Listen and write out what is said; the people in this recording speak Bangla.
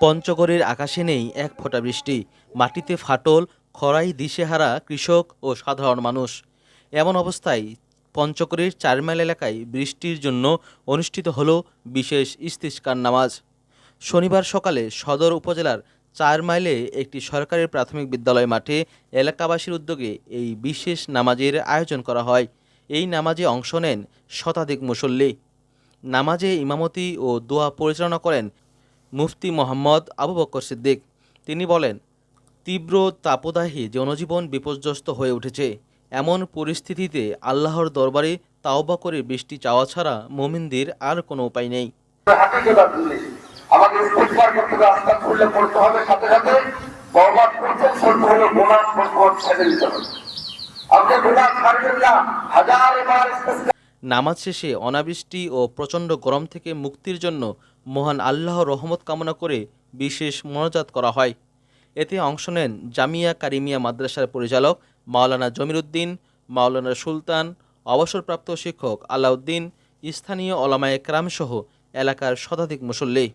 পঞ্চগড়ের আকাশে নেই এক ফোঁটা বৃষ্টি। মাটিতে ফাটল, খরাই, দিশেহারা, কৃষক ও সাধারণ মানুষ। এমন অবস্থায় পঞ্চগড়ের চার মাইল এলাকায় বৃষ্টির জন্য অনুষ্ঠিত হল বিশেষ ইস্তিস্কার নামাজ। শনিবার সকালে সদর উপজেলার চার মাইলে একটি সরকারি প্রাথমিক বিদ্যালয় মাঠে এলাকাবাসীর উদ্যোগে এই বিশেষ নামাজের আয়োজন করা হয়। এই নামাজে অংশ নেন শতাধিক মুসল্লি। নামাজে ইমামতি ও দোয়া পরিচালনা করেন মুফতি মোহাম্মদ আবু বক্কর সিদ্দিক। তিনি বলেন, তীব্র তাপদাহী জনজীবন বিপর্যস্ত হয়ে উঠেছে। এমন পরিস্থিতিতে আল্লাহর দরবারে তাওবা করে বৃষ্টি চাওয়া ছাড়া মোমিনদের আর কোনো উপায় নেই। আমাকে নামাজ শেষে অনাবৃষ্টি ও প্রচণ্ড গরম থেকে মুক্তির জন্য মহান আল্লাহ রহমত কামনা করে বিশেষ মনোজাত করা হয় এতে অংশ নেন জামিয়া কারিমিয়া মাদ্রাসার পরিচালক মাওলানা জমিরুদ্দিন মাওলানা সুলতান অবসরপ্রাপ্ত শিক্ষক আলাউদ্দিন স্থানীয় অলামায় ক্রামসহ এলাকার শতাধিক মুসল্লি